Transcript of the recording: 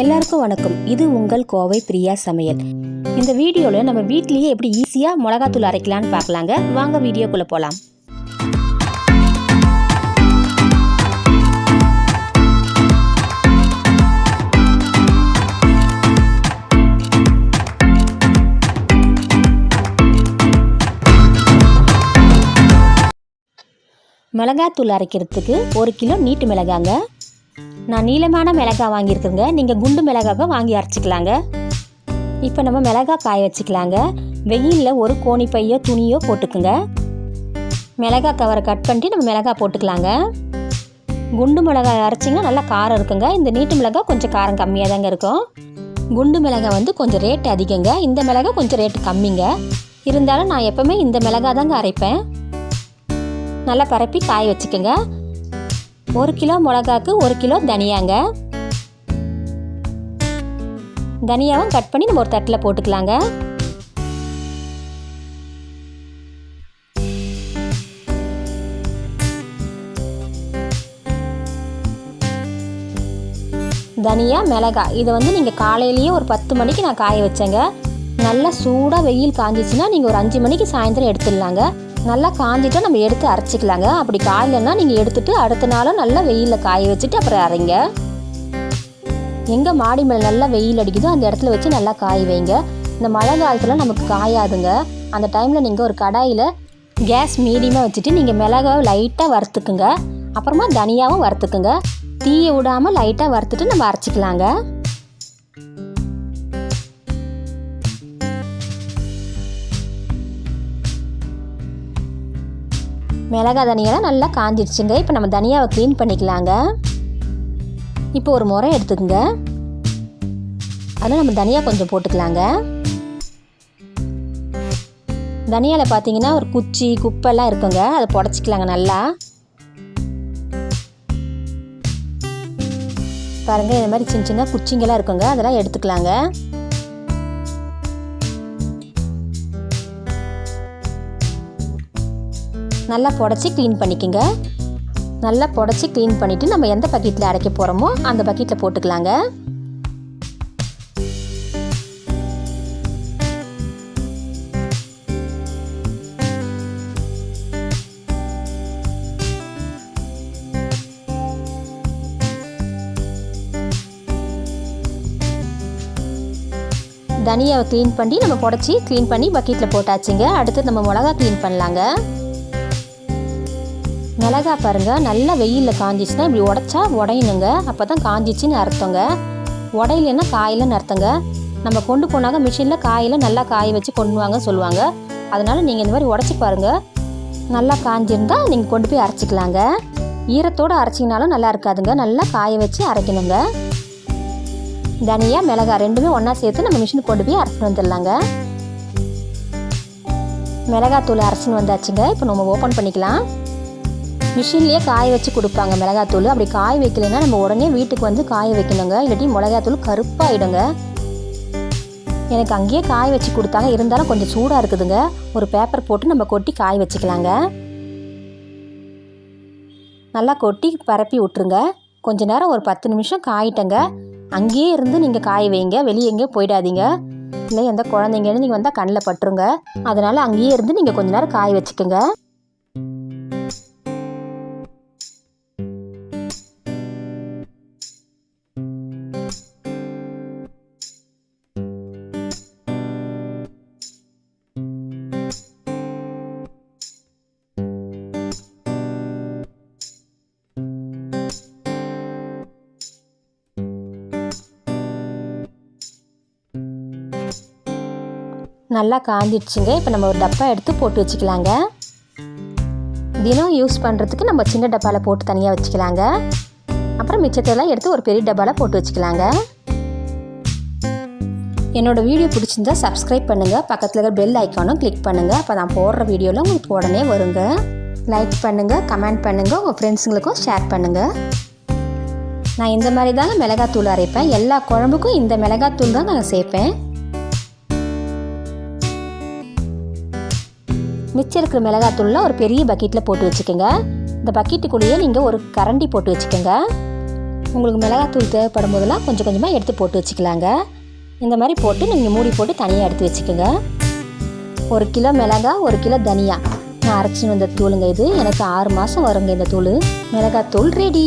எல்லாருக்கும் வணக்கம். இது உங்கள் கோவை பிரியா சமையல். இந்த வீடியோவில் நம்ம வீட்லேயே எப்படி ஈஸியாக மிளகாத்தூள் அரைக்கலான்னு பார்க்கலாங்க. வாங்க வீடியோக்குள்ளே போகலாம் மிளகாத்தூள் அரைக்கிறதுக்கு ஒரு கிலோ நீட்டு மிளகாங்க. நான் நீளமான மிளகாய் வாங்கியிருக்கேங்க. நீங்கள் குண்டு மிளகாவை வாங்கி அரைச்சிக்கலாங்க. இப்போ நம்ம மிளகாய் காய வச்சுக்கலாங்க. வெயிலில் ஒரு கோணி பையோ துணியோ போட்டுக்குங்க. மிளகாய் கவரை கட் பண்ணிட்டு நம்ம மிளகாய் போட்டுக்கலாங்க. குண்டு மிளகாய் அரைச்சிங்கன்னா நல்லா காரம் இருக்குங்க. இந்த நீட்டு மிளகாய் கொஞ்சம் காரம் கம்மியாக தாங்க இருக்கும். குண்டு மிளகாய் வந்து கொஞ்சம் ரேட் அதிகங்க. இந்த மிளகாய் கொஞ்சம் ரேட்டு கம்மிங்க. இருந்தாலும் நான் எப்போவுமே இந்த மிளகாய் தாங்க அரைப்பேன். நல்லா பரப்பி காய வச்சுக்கோங்க. ஒரு கிலோ மிளகாக்கு ஒரு கிலோ தனியாங்க. தனியாவும் கட் பண்ணி நம்ம ஒரு தட்டில் போட்டுக்கலாங்க. தனியா மிளகாய் இதை வந்து நீங்கள் காலையிலேயே ஒரு பத்து மணிக்கு நான் காய வச்சேங்க. நல்லா சூடாக வெயில் காஞ்சிச்சுன்னா நீங்கள் ஒரு அஞ்சு மணிக்கு சாயந்தரம் எடுத்துடலாங்க. நல்லா காஞ்சிட்டு நம்ம எடுத்து அரைச்சிக்கலாங்க. அப்படி காயலைன்னா நீங்கள் எடுத்துட்டு அடுத்த நாளும் நல்லா வெயிலில் காய வச்சுட்டு அப்புறம் அரைங்க. எங்கே மாடி மேலே நல்லா வெயில் அடிக்குதோ அந்த இடத்துல வச்சு நல்லா காய வைங்க. இந்த மழை காலத்தில் நமக்கு காயாதுங்க. அந்த டைமில் நீங்கள் ஒரு கடாயில் கேஸ் மீடியமாக வச்சுட்டு நீங்கள் மிளகாவை லைட்டாக வறுத்துக்குங்க. அப்புறமா தனியாகவும் வறுத்துக்குங்க. தீயை விடாமல் லைட்டாக வறுத்துட்டு நம்ம அரைச்சிக்கலாங்க. மிளகா தனியெல்லாம் நல்லா காஞ்சிடுச்சுங்க இப்போ நம்ம தனியாவை க்ளீன் பண்ணிக்கலாங்க. இப்போ ஒரு முறை எடுத்துக்கோங்க. அதில் நம்ம தனியாக கொஞ்சம் போட்டுக்கலாங்க. தனியாவில் பார்த்தீங்கன்னா ஒரு குச்சி குப்பெல்லாம் இருக்குங்க. அதை புடச்சிக்கலாங்க நல்லா. பாருங்கள் இந்த மாதிரி சின்ன சின்ன குச்சிங்கெல்லாம் இருக்குங்க. அதெல்லாம் எடுத்துக்கலாங்க. நல்லா புடச்சி க்ளீன் பண்ணிக்கோங்க. நல்லா புடச்சி க்ளீன் பண்ணிவிட்டு நம்ம எந்த பக்கெட்டில் அரைக்க போகிறோமோ அந்த பக்கெட்டில் போட்டுக்கலாங்க. தனியாவை க்ளீன் பண்ணி நம்ம புடச்சி க்ளீன் பண்ணி பக்கெட்டில் போட்டாச்சுங்க. அடுத்து நம்ம மிளகா க்ளீன் பண்ணலாங்க. மிளகா பாருங்க நல்லா வெயிலில் காஞ்சிச்சுன்னா இப்படி உடச்சா உடையணுங்க. அப்போ தான் காஞ்சிச்சின்னு அர்த்தங்க. உடையிலன்னா காயிலன்னு அர்த்தங்க. நம்ம கொண்டு போனாங்க மிஷினில் காயில் நல்லா காய வச்சு கொண்டு வாங்க சொல்லுவாங்க. அதனால் நீங்கள் இந்த மாதிரி உடச்சி பாருங்கள் நல்லா காஞ்சிருந்தால் நீங்கள் கொண்டு போய் அரைச்சிக்கலாங்க. ஈரத்தோடு அரைச்சிங்கனாலும் நல்லா இருக்காதுங்க. நல்லா காய வச்சு அரைக்கணுங்க. தனியாக மிளகாய் ரெண்டுமே ஒன்றா சேர்த்து நம்ம மிஷினுக்கு கொண்டு போய் அரைச்சிட்டு வந்துடலாங்க. மிளகாத்தூள் அரைச்சின்னு வந்தாச்சுங்க. இப்போ நம்ம ஓப்பன் பண்ணிக்கலாம். மிஷின்லேயே காய வச்சு கொடுப்பாங்க மிளகாத்தூள். அப்படி காய வைக்கலைன்னா நம்ம உடனே வீட்டுக்கு வந்து காய வைக்கணுங்க. இல்லாட்டி மிளகாத்தூள் கருப்பாகிடுங்க எனக்கு அங்கேயே காய வச்சு கொடுத்தாங்க. இருந்தாலும் கொஞ்சம் சூடாக இருக்குதுங்க. ஒரு பேப்பர் போட்டு நம்ம கொட்டி காய வச்சுக்கலாங்க. நல்லா கொட்டி பரப்பி விட்ருங்க கொஞ்ச நேரம் ஒரு பத்து நிமிஷம் காயிட்டங்க. அங்கேயே இருந்து நீங்கள் காய வைங்க. வெளியே எங்கேயும் போயிடாதீங்க. இல்லை எந்த குழந்தைங்கன்னு நீங்கள் வந்தால் கண்ணில் பட்டுருங்க. அதனால் அங்கேயே இருந்து நீங்கள் கொஞ்ச நேரம் காய வச்சுக்கோங்க. நல்லா காஞ்சிடுச்சுங்க. இப்போ நம்ம ஒரு டப்பா எடுத்து போட்டு வச்சுக்கலாங்க. தினம் யூஸ் பண்ணுறதுக்கு நம்ம சின்ன டப்பாவில் போட்டு தனியாக வச்சுக்கலாங்க. அப்புறம் மிச்சத்தெல்லாம் எடுத்து ஒரு பெரிய டப்பாவில் போட்டு வச்சுக்கலாங்க. என்னோடய வீடியோ பிடிச்சிருந்தா சப்ஸ்கிரைப் பண்ணுங்கள் பக்கத்தில் இருக்கிற பெல் ஐக்கானும் கிளிக் பண்ணுங்கள் அப்போ நான் போடுற வீடியோவில் உங்களுக்கு உடனே வருங்க. லைக் பண்ணுங்கள் கமெண்ட் பண்ணுங்கள் உங்கள் ஃப்ரெண்ட்ஸுங்களுக்கும் ஷேர் பண்ணுங்கள் நான் இந்த மாதிரி தாங்க மிளகாத்தூள் அரைப்பேன். எல்லா குழம்புக்கும் இந்த மிளகாத்தூள் தான் நான் சேர்ப்பேன். மிச்சம் இருக்கிற மிளகாத்தூள்லாம் ஒரு பெரிய பக்கெட்டில் போட்டு வச்சுக்கோங்க. இந்த பக்கெட்டுக்குள்ளேயே நீங்கள் ஒரு கரண்டி போட்டு வச்சுக்கோங்க. உங்களுக்கு மிளகாத்தூள் தேவைப்படும் போதெல்லாம் கொஞ்சம் கொஞ்சமாக எடுத்து போட்டு வச்சுக்கலாங்க. இந்த மாதிரி போட்டு நீங்கள் மூடி போட்டு தனியாக எடுத்து வச்சுக்கோங்க. ஒரு கிலோ மிளகா ஒரு கிலோ தனியா. நான் அரைச்சின்னு வந்த தூளுங்க இது. எனக்கு ஆறு மாதம் வருங்க இந்த தூள். மிளகாத்தூள் ரெடி